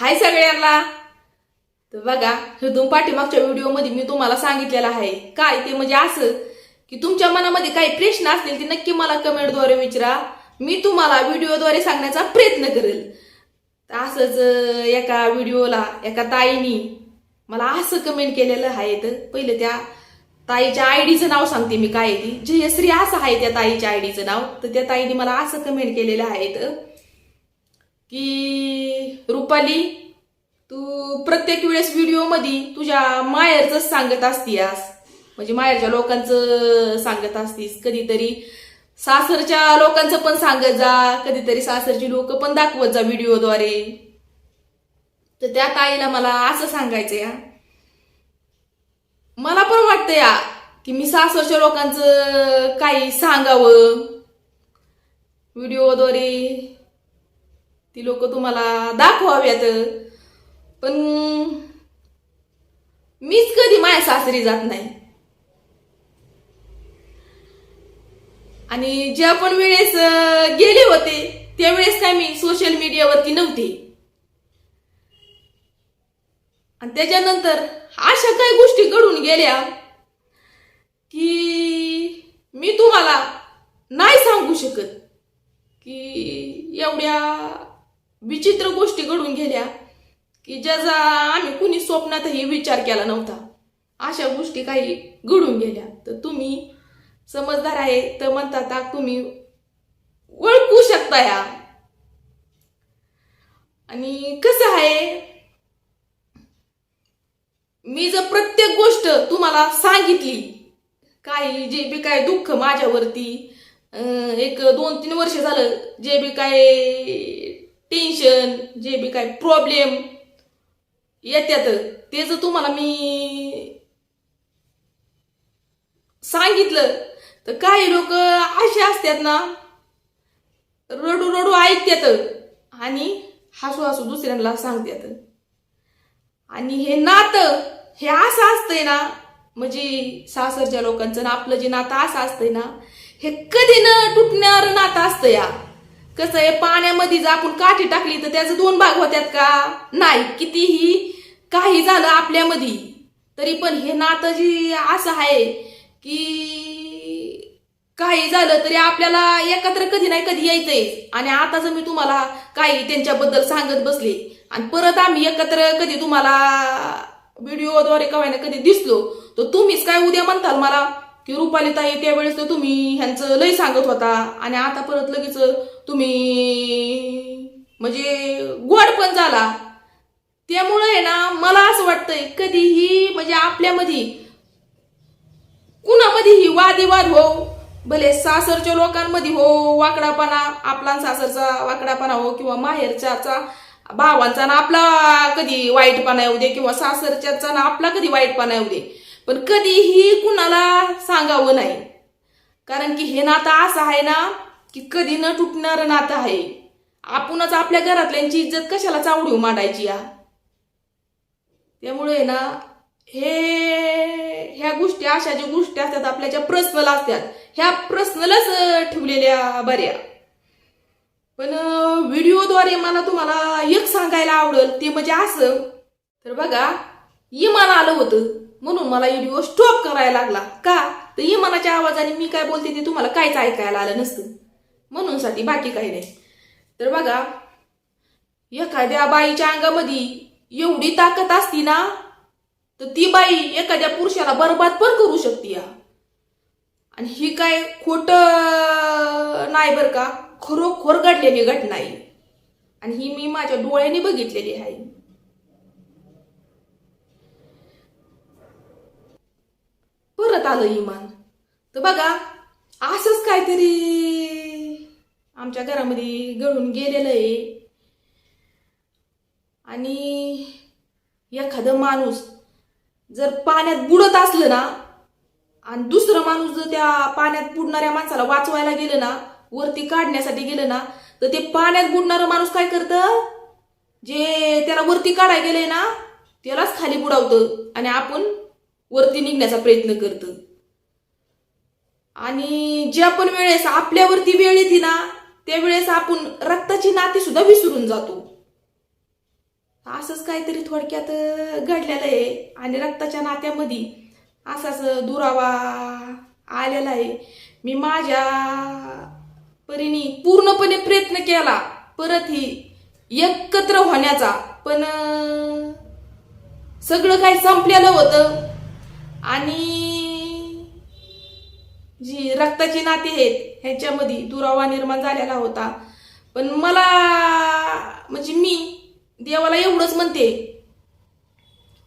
हाय सगळ्यांना. तर बघा हेतून पाठीमागच्या व्हिडिओमध्ये मी तुम्हाला सांगितलेलं आहे. काय ते म्हणजे असं की तुमच्या मनामध्ये काही प्रश्न असतील ते नक्की मला कमेंटद्वारे विचारा. मी तुम्हाला व्हिडिओद्वारे सांगण्याचा प्रयत्न करेल. तर असंच एका व्हिडिओला एका ताईनी मला असं कमेंट केलेलं आहे तर पहिले त्या ताईच्या आयडीचं नाव सांगते मी काय ती. जयश्री असं आहे त्या ताईच्या आयडीचं नाव. तर त्या ताईने मला असं कमेंट केलेलं आहे तर की रुपाली तू प्रत्येक वेळेस व्हिडिओमध्ये तुझ्या माहेरचंच सांगत असतीस म्हणजे माहेरच्या लोकांचं सांगत असतीस. कधीतरी सासरच्या लोकांचं पण सांगत जा. कधीतरी सासरची लोक पण दाखवत जा व्हिडिओद्वारे तर त्या ताईला मला असं सांगायचं या मला पण वाटतं या की मी सासरच्या लोकांचं काही सांगावं. व्हिडिओद्वारे ती लोक तुम्हाला दाखवाव्यात. पण मीच कधी माझ्या सासरी जात नाही. आणि ज्या पण वेळेस गेले होते त्यावेळेस काय मी सोशल मीडियावरती नव्हते. आणि त्याच्यानंतर अशा काही गोष्टी घडून गेल्या की मी तुम्हाला नाही सांगू शकत की एवढ्या विचित्र गोष्टी घडून गेल्या की ज्याचा आम्ही कुणी स्वप्नातही विचार केला नव्हता. अशा गोष्टी काही घडून गेल्या. तर तुम्ही समजदार आहे तर म्हणतात तुम्ही ओळखू शकता या. आणि कसं आहे? मी जर प्रत्येक गोष्ट तुम्हाला सांगितली काही जे बी काय दुःख माझ्यावरती एक दोन तीन वर्ष झालं जे बी काय टेन्शन जे बी काय प्रॉब्लेम येत्यात ते जर तुम्हाला मी सांगितलं तर काही लोक असे असतात ना रडू रडू ऐकतात आणि हसू हसू दुसऱ्यांना सांगतात. आणि हे नातं हे असं असतंय ना म्हणजे सासरच्या लोकांचं ना आपलं जे नातं असं असतंय ना हे कधी न तुटणार नातं असतं या. कसं आहे पाण्यामध्ये जर आपण काठी टाकली तर त्याचे दोन भाग होत्यात का? नाही कितीही काही झालं आपल्यामध्ये तरी पण हे नातं जी असं आहे की काही झालं तरी आपल्याला एकत्र कधी नाही कधी यायचंय. आणि आता जर मी तुम्हाला काही त्यांच्याबद्दल सांगत बसले. आणि परत आम्ही एकत्र कधी तुम्हाला व्हिडिओद्वारे कवायना कधी दिसलो तर तुम्हीच काय उद्या म्हणताल मला? की रुपाली ताई त्यावेळेस तर तुम्ही ह्यांचं लय सांगत होता. आणि आता परत लगेच तुम्ही म्हणजे गोड पण झाला. त्यामुळे आहे ना मला असं वाटतंय कधीही म्हणजे आपल्यामध्ये कुणामध्येही वादिवाद हो भले सासरच्या लोकांमध्ये हो वाकडापणा आपला सासरचा वाकडापणा हो किंवा माहेरच्याचा भावांचा ना आपला कधी वाईटपणा येऊ दे किंवा सासरच्याचा ना आपला कधी वाईटपणा येऊ दे. पण कधीही कुणाला सांगावं नाही. कारण की हे नातं असं आहे ना की कधी न तुटणारं नातं आहे. आपणच आपल्या घरातल्यांची इज्जत कशाला चावडी मांडायची या? त्यामुळे ना हे ह्या गोष्टी अशा ज्या गोष्टी असतात आपल्या ज्या पर्सनल असतात ह्या पर्सनलच ठेवलेल्या बऱ्या. पण व्हिडिओद्वारे मला तुम्हाला एक सांगायला आवडेल ते म्हणजे असं. तर बघा इमान आलं होतं. म्हणून मला व्हिडिओ स्टॉप करायला लागला. का? तर इमानाच्या आवाजाने मी काय बोलते ते तुम्हाला काहीच ऐकायला आलं नसतं. म्हणून साठी बाकी काही नाही. तर बघा एखाद्या बाईच्या अंगामध्ये एवढी ताकद असती ना तर ती बाई एखाद्या पुरुषाला बरबाद पण करू शकते या. आणि ही काय खोट नाही बर का? खरोखर घडलेली घटना आहे. आणि ही मी माझ्या डोळ्याने बघितलेली आहे परत आलं इमान. तर बघा असंच काहीतरी आमच्या घरामध्ये घडून गेलेलं आहे. आणि एखादं माणूस जर पाण्यात बुडत असलं ना आणि दुसरं माणूस जर त्या पाण्यात बुडणाऱ्या माणसाला वाचवायला गेलं ना वरती काढण्यासाठी गेलं ना तर ते पाण्यात बुडणारं माणूस काय करतं? जे त्याला वरती काढायला गेलंय ना त्यालाच खाली बुडावतं. आणि आपण वरती निघण्याचा प्रयत्न करतं. आणि ज्या पण वेळेस आपल्यावरती वेळ येते ना त्यावेळेस आपण रक्ताची नाती सुद्धा विसरून जातो. असंच काहीतरी थोडक्यात घडलेलं आहे. आणि रक्ताच्या नात्यामध्ये असाच दुरावा आलेला आहे. मी माझ्या परीने पूर्णपणे प्रयत्न केला. परत ही एकत्र होण्याचा. पण सगळं काही संपलेलं होतं. आणि जी रक्ताची नाती आहेत ह्याच्यामध्ये दुरावा निर्माण झालेला होता. पण मला म्हणजे मी देवाला एवढंच म्हणते.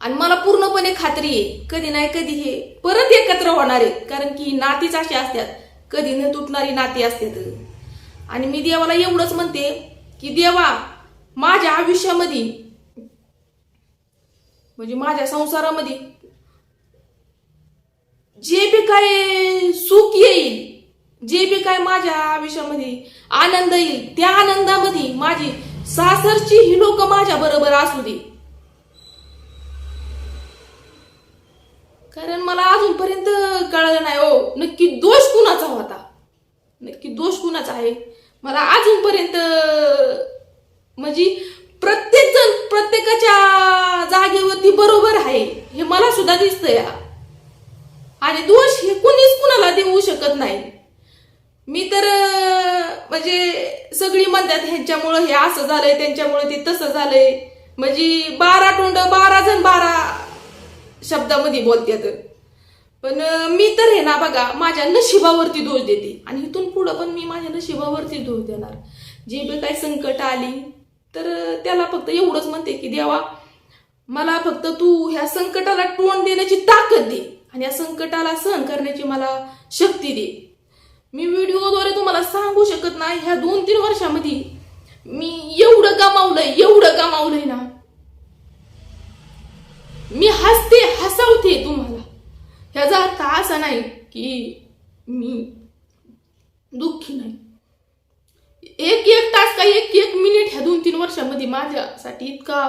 आणि मला पूर्णपणे खात्री आहे कधी नाही कधी हे परत एकत्र होणार आहेत. कारण की नातीच अशी असतात कधी न तुटणारी नाती असतात. आणि मी देवाला एवढंच म्हणते की देवा माझ्या आयुष्यामध्ये म्हणजे माझ्या संसारामध्ये जे बी काय सुख येईल जे बी काय माझ्या आयुष्यामध्ये आनंद येईल त्या आनंदामध्ये माझी सासरची ही लोक माझ्या बरोबर असू दे. कारण मला अजूनपर्यंत कळलं नाही हो नक्की दोष कुणाचा होता? नक्की दोष कुणाचा आहे? मला अजूनपर्यंत म्हणजे प्रत्येक जण प्रत्येकाच्या जागेवरती बरोबर आहे हे मला सुद्धा दिसतंय. आणि दोष हे कुणीच कुणाला देऊ शकत नाही. मी तर म्हणजे सगळी म्हणतात ह्यांच्यामुळं हे असं झालंय त्यांच्यामुळं ते तसं झालंय. म्हणजे बारा तोंड बारा जण बारा शब्दामध्ये बोलतात पण मी तर हे ना बघा माझ्या नशिबावरती दोष देते. आणि इथून पुढं पण मी माझ्या नशिबावरती दोष देणार. जे बी काही संकट आली तर त्याला फक्त एवढंच म्हणते की देवा मला फक्त तू ह्या संकटाला तोंड देण्याची ताकद दे. आणि या संकटाला सहन करण्याची मला शक्ती दे. मी व्हिडिओद्वारे तुम्हाला सांगू शकत नाही ह्या दोन तीन वर्षामध्ये मी एवढं गमावलंय एवढं गमावलंय ना. मी हसते हसवते तुम्हाला. ह्याचा अर्थ असा नाही की मी दुःखी नाही. एक एक तास का एक एक मिनिट ह्या दोन तीन वर्षामध्ये माझ्यासाठी इतका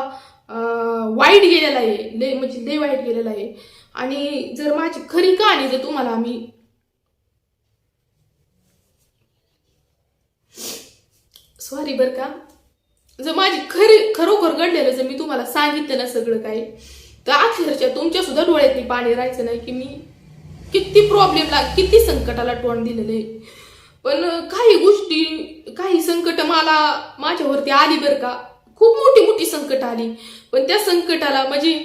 वाईट गेलेला आहे. लय म्हणजे लय वाईट गेलेला आहे. आणि जर माझी खरी कहाणी जर तुम्हाला मी सॉरी बर का. जर माझी खरी खरोखर घडलेलं जर मी तुम्हाला सांगितलं ना सगळं काही तर अक्षरशः तुमच्या सुद्धा डोळ्यात पाणी राहायचं नाही की मी किती प्रॉब्लेमला किती संकटाला तोंड दिलेलं आहे. पण काही गोष्टी काही संकट मला माझ्यावरती आली बरं का. खूप मोठी मोठी संकट आली. पण त्या संकटाला म्हणजे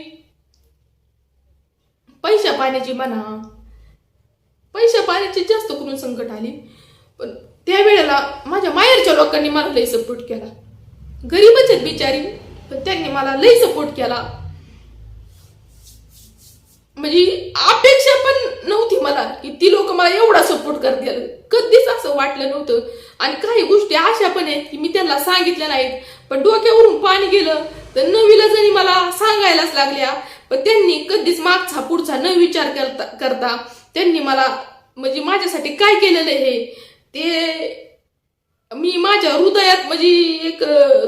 पैशा पाण्याची म्हणा. पैशा पाण्याची जास्त करून संकट आली. पण त्यावेळेला माझ्या माहेरच्या लोकांनी मला लई सपोर्ट केला. गरीबच आहेत बिचारी पण त्यांनी मला लई सपोर्ट केला. म्हणजे अपेक्षा पण नव्हती मला की ती लोक मला एवढा सपोर्ट करतील. कधीच असं वाटलं नव्हतं. आणि काही गोष्टी अशा पण आहेत की मी त्यांना सांगितल्या नाहीत. पण डोक्यावरून पाणी गेलं. तर नवीला जरी मला सांगायलाच लागल्या पण त्यांनी कधीच मागचा पुढचा न विचार करता करता त्यांनी मला म्हणजे माझ्यासाठी काय केलेलं आहे? ते मी माझ्या हृदयात म्हणजे एक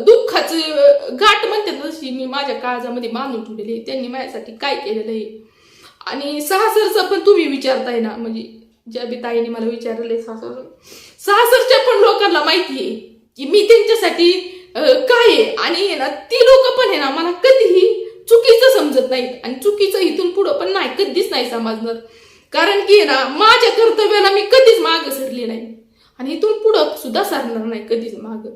दुःखाचं गाठ म्हणतात तशी मी माझ्या काळजामध्ये बांधून ठेवलेली त्यांनी माझ्यासाठी काय केलेलं आहे? आणि सहासरचा पण तुम्ही विचारताय ना म्हणजे ज्या बी ताईने मला विचारलंय सासर सासरच्या पण लोकांना माहिती आहे की मी त्यांच्यासाठी काय आहे? आणि हे ना ती लोक पण आहे ना मला कधीही चुकीचं समजत नाहीत. आणि चुकीचं इथून पुढं पण नाही कधीच नाही समजणार. कारण की ना माझ्या कर्तव्याला मी कधीच माग सरले नाही. आणि इथून पुढं सुद्धा सरणार नाही कधीच माग.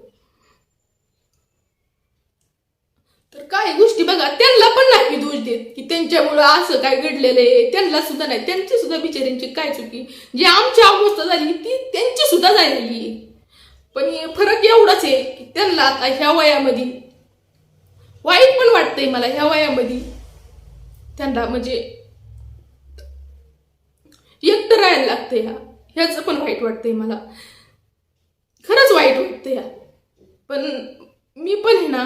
तर काही गोष्टी बघा त्यांना पण नाही की त्यांच्यामुळं असं काय घडलेलं आहे? त्यांना सुद्धा नाही. त्यांची सुद्धा बिचाऱ्यांची काय चुकी? जी आमची अवस्था झाली ती त्यांची सुद्धा झालेली आहे. पण फरक एवढाच आहे की त्यांना आता ह्या वयामध्ये वाईट पण वाटतंय मला ह्या वयामध्ये. त्यांना म्हणजे एकटं राहायला लागतंय ह्या ह्याचं पण वाईट वाटतंय मला. खरंच वाईट वाटतंय ह्या पण मी पण आहे ना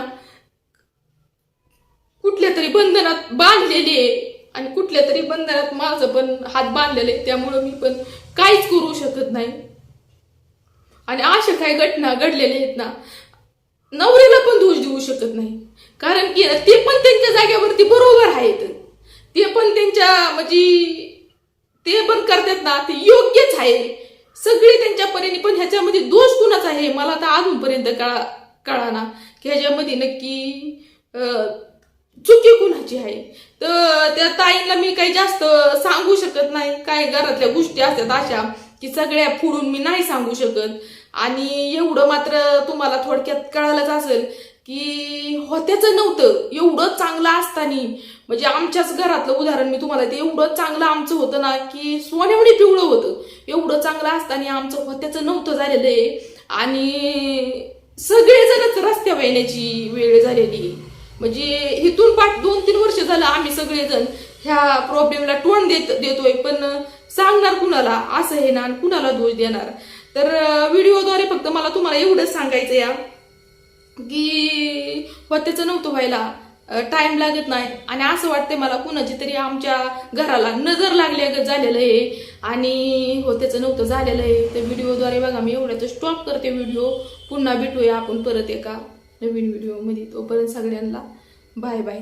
कुठल्या तरी बंधनात बांधलेली आहे आणि कुठल्या तरी बंधनात माझं पण हात बांधलेले त्यामुळं मी पण काहीच करू शकत नाही. आणि अशा काही घटना घडलेल्या आहेत ना नवऱ्याला पण दोष देऊ शकत नाही. कारण की ना ते पण त्यांच्या जाग्यावरती बरोबर आहेत. ते पण त्यांच्या म्हणजे ते पण करतात ना ते योग्यच आहे. सगळे त्यांच्या परीने पण ह्याच्यामध्ये दोष कुणाच आहे मला तर अजूनपर्यंत कळा कळा ना की ह्याच्यामध्ये नक्की चुकी कुणाची आहे? तर त्या ताईंना मी काही जास्त सांगू शकत नाही. काही घरातल्या गोष्टी असतात अशा की सगळ्या फोडून मी नाही सांगू शकत. आणि एवढं मात्र तुम्हाला थोडक्यात कळालंच असेल की होत्याचं नव्हतं. एवढं चांगलं असताना म्हणजे आमच्याच घरातलं उदाहरण मी तुम्हाला ते एवढं चांगलं आमचं होतं ना की सोन्यावडी पिवळं होतं. एवढं चांगलं असताना आमचं होत्याचं नव्हतं झालेलं आहे. आणि सगळेजणच रस्त्यावर येण्याची वेळ झालेली आहे. म्हणजे इथून पाठ दोन तीन वर्ष झालं आम्ही सगळेजण ह्या प्रॉब्लेमला तोंड देत देतोय. पण सांगणार कुणाला? असं हे ना कुणाला दोष देणार? तर व्हिडिओद्वारे फक्त मला तुम्हाला एवढंच सांगायचं या की होत्याचं नव्हतं व्हायला. टाइम लागत नाही. आणि असं वाटतंय मला कुणाची तरी आमच्या घराला नजर लागल्या झालेलं आहे. आणि होत्याचं नव्हतं झालेलं आहे. तर व्हिडिओद्वारे बघा मी एवढ्याचं स्टॉप करते व्हिडिओ. पुन्हा भेटूया आपण परत एका. नवीन व्हिडिओमध्ये तोपर्यंत सगळ्यांना बाय बाय.